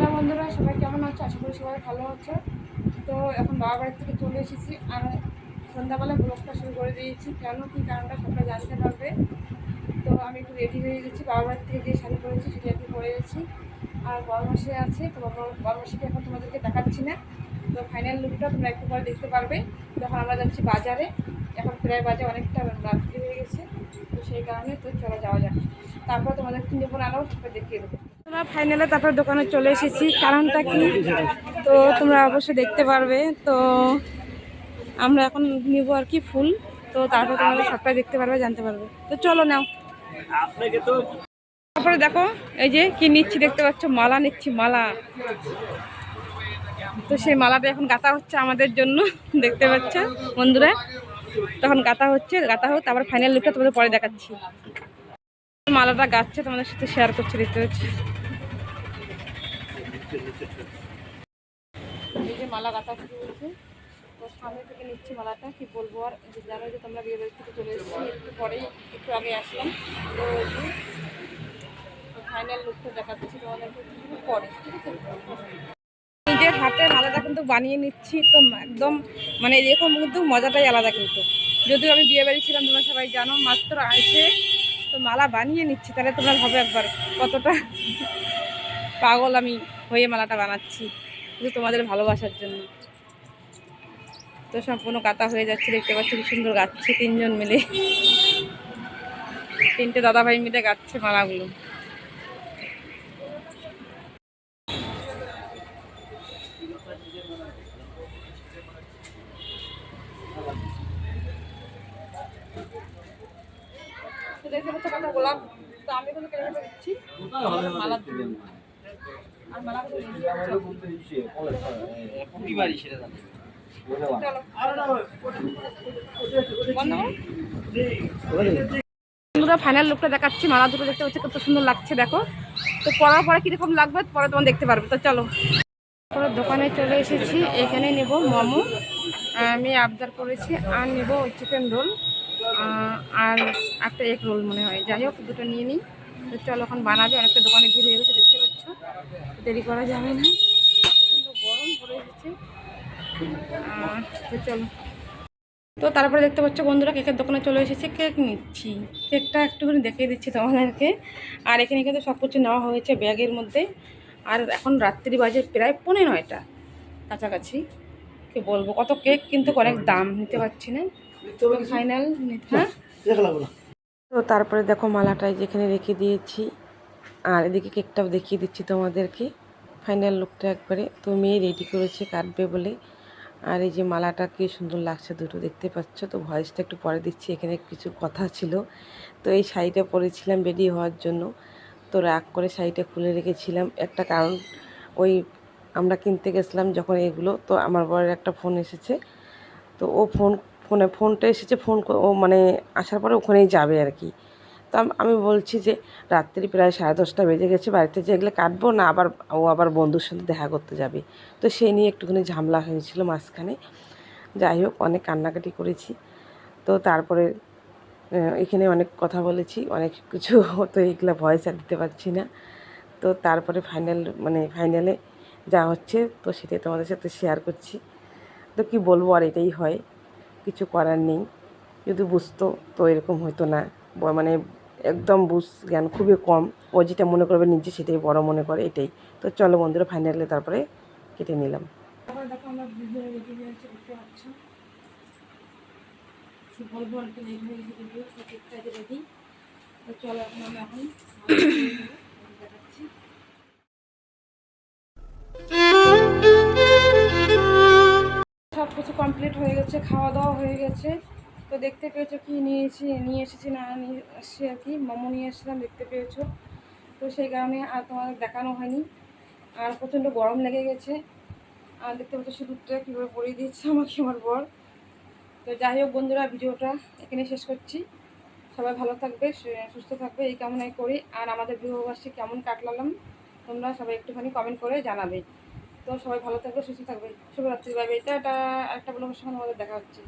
না বন্ধুরা, সবাই কেমন আছে? আশা করি সবাই ভালো আছে। তো এখন বাবা বাড়ির থেকে চলে এসেছি আর সন্ধ্যাবেলা ব্লগটা শুরু করে দিয়েছি। কেন, কি কারণটা সবাই জানতে পারবে। তো আমি একটু রেডি হয়ে গেছি। বাবা বাড়ি থেকে যে শাড়ি পরেছি সেটা একটু পরে গেছি আর বরমাসে আছে, তো বরমাসিকে এখন তোমাদেরকে দেখাচ্ছি না। তো ফাইনাল লুকটা তোমরা একটু পরে দেখতে পারবে। যখন আমরা যাচ্ছি বাজারে এখন প্রায় বাজে অনেকটা রাত্রি হয়ে গেছে। তো সেই কারণে তো চলে যাওয়া যাক। তারপর তোমাদের তিনটে ফোন আনাও সেটা দেখিয়ে দেবো। তোমরা ফাইনালে তারপর দোকানে চলে এসেছি। কারণটা কি? তো তোমরা অবশ্যই দেখতে পারবে। তো আমরা এখন নিব আর কি ফুল। তো তারপর তোমরা সবটাই দেখতে পারবে জানতে পারবে। তো চলো নাও। তারপরে দেখো এই যে কি নিচ্ছি দেখতে পাচ্ছ? মালা নিচ্ছি মালা। তো সেই মালাটা এখন গাঁথা হচ্ছে আমাদের জন্য, দেখতে পাচ্ছ বন্ধুরা। তখন গাঁথা হচ্ছে, গাঁথা হোক, তারপর ফাইনাল লুকটা তোমাদের পরে দেখাচ্ছি। মালাটা গাচ্ছে তোমাদের সাথে শেয়ার করছে, দেখতে পাচ্ছি? এই যে মালা গাঁথা শুরু তো সামনে থেকে নিচ্ছি মালাটা, কি বলব আর জানো যে তোমরা বিয়ে বাড়ি থেকে চলে এসেছি, একটু পরেই, একটু আগে আসলাম। তো ফাইনাল লুকটা দেখাচ্ছি তোমাদেরকে, একটু পরে হাতে মালাটা কিন্তু বানিয়ে নিচ্ছি, তো একদম মানে এরকম কিন্তু মজাটাই আলাদা কিন্তু। যদিও আমি বিয়ে বাড়ি ছিলাম, তোমরা সবাই জানো, মাত্র আসে, তো মালা বানিয়ে নিচ্ছি। তাহলে তোমরা ভাবে একবার কতটা পাগল আমি হয়ে মালাটা বানাচ্ছি, শুধু তোমাদের ভালোবাসার জন্য। তো সম্পূর্ণ কাতা হয়ে যাচ্ছে, দেখতে পাচ্ছি কি সুন্দর গাচ্ছে তিনজন মিলে। তিনটে দাদাভাই মিলে গাচ্ছে মালাগুলো। ফাইনাল লুকটা দেখাচ্ছি। মালা দুটো দেখতে পাচ্ছি, কত সুন্দর লাগছে, দেখো। তো পরার পরে কীরকম লাগবে, পরে তোমার দেখতে পারবে। তো চলো। দোকানে চলে এসেছি। এখানে নেব মোমো। আমি আবদার করেছি। আর নেব চিকেন রোল আর একটা এগ রোল মনে হয়। যাই হোক, দুটো নিয়ে নিই। তো চলো, এখন বানাবে। অনেকটা দোকানে ভিড় হয়ে গেছে, দেখতে পাচ্ছ? দেরি করা যাবে না। প্রচণ্ড গরম পড়ে এসেছে তো চলো। তো তারপরে দেখতে পাচ্ছ বন্ধুরা, কেকের দোকানে চলে এসেছে, কেক নিচ্ছি। কেকটা একটুখানি দেখিয়ে দিচ্ছি তোমাদেরকে। আর এখানে কিন্তু সব কিছু নেওয়া হয়েছে ব্যাগের মধ্যে। আর এখন রাত্রি বাজে প্রায় পনেরো নয়টা কাছাকাছি। কি বলব, কত কেক কিন্তু অনেক দাম, নিতে পারছি না। ফাইনাল হ্যাঁ? তো তারপরে দেখো মালাটাই যেখানে রেখে দিয়েছি। আর এদিকে কেকটাও দেখিয়ে দিচ্ছি তোমাদেরকে। ফাইনাল লুকটা একবারে তো মেয়ে রেডি করেছে কাটবে বলে। আর এই যে মালাটা কি সুন্দর লাগছে দুটো দেখতে পাচ্ছ? তো ভয়েসটা একটু পরে দিচ্ছি এখানে কিছু কথা ছিল। তো এই শাড়িটা পরেছিলাম রেডি হওয়ার জন্য। তো রাগ করে শাড়িটা খুলে রেখেছিলাম। একটা কারণ ওই আমরা কিনতে গেছিলাম যখন এগুলো তো আমার বরের একটা ফোন এসেছে। তো ও ফোন ফোনে, ফোনটা এসেছে, ফোন ও মানে আসার পরে ওখানেই যাবে আর কি। তো আমি বলছি যে রাত্রি প্রায় সাড়ে দশটা বেজে গেছে, বাড়িতে যে এগুলো কাটবো না আবার ও আবার বন্ধুর সাথে দেখা করতে যাবে। তো সেই নিয়ে একটুখানি ঝামেলা হয়েছিল মাঝখানে। যাই হোক, অনেক কান্নাকাটি করেছি। তো তারপরে এখানে অনেক কথা বলেছি, অনেক কিছু তো এগুলো ভয়েস আর দিতে পারছি না। তো তারপরে ফাইনাল মানে ফাইনালে যা হচ্ছে, তো সেটাই তোমাদের সাথে শেয়ার করছি। তো কি বলব, আর এটাই হয়। কিছু করার নেই। যদি বুঝতো তো এরকম হতো না। মানে একদম বুঝ, জ্ঞান খুবই কম। ও যেটা মনে করবে নিজে সেটাই বড় মনে করে এটাই। তো চলো বন্ধুরা ফাইনালে তারপরে কেটে নিলাম। চলো এখন এখন কমপ্লিট হয়ে গেছে খাওয়া দাওয়া হয়ে গেছে। তো দেখতে পেয়েছ কি নিয়েছি, নিয়ে এসেছি না, নিয়ে এসেছি আর কি। মোমো নিয়ে এসেছিলাম, দেখতে পেয়েছ। তো সেই কারণে আর তোমাদের দেখানো হয়নি। আর প্রচণ্ড গরম লেগে গেছে। আর দেখতে পাচ্ছ সিঁদুরটা কীভাবে পরিয়ে দিয়েছে আমাকে আমার বর। তো যাই হোক বন্ধুরা, ভিডিওটা এখানে শেষ করছি। সবাই ভালো থাকবে সুস্থ থাকবে, এই কামনাই করি। আর আমাদের বিবাহবার্ষিক কেমন কাটলাম, তোমরা সবাই একটুখানি কমেন্ট করে জানাবে। তো সবাই ভালো থাকবে, সুস্থ থাকবে। শুভরাত্রি বাইবে এটা একটা ব্লগের সঙ্গে আমাদের দেখা হচ্ছে।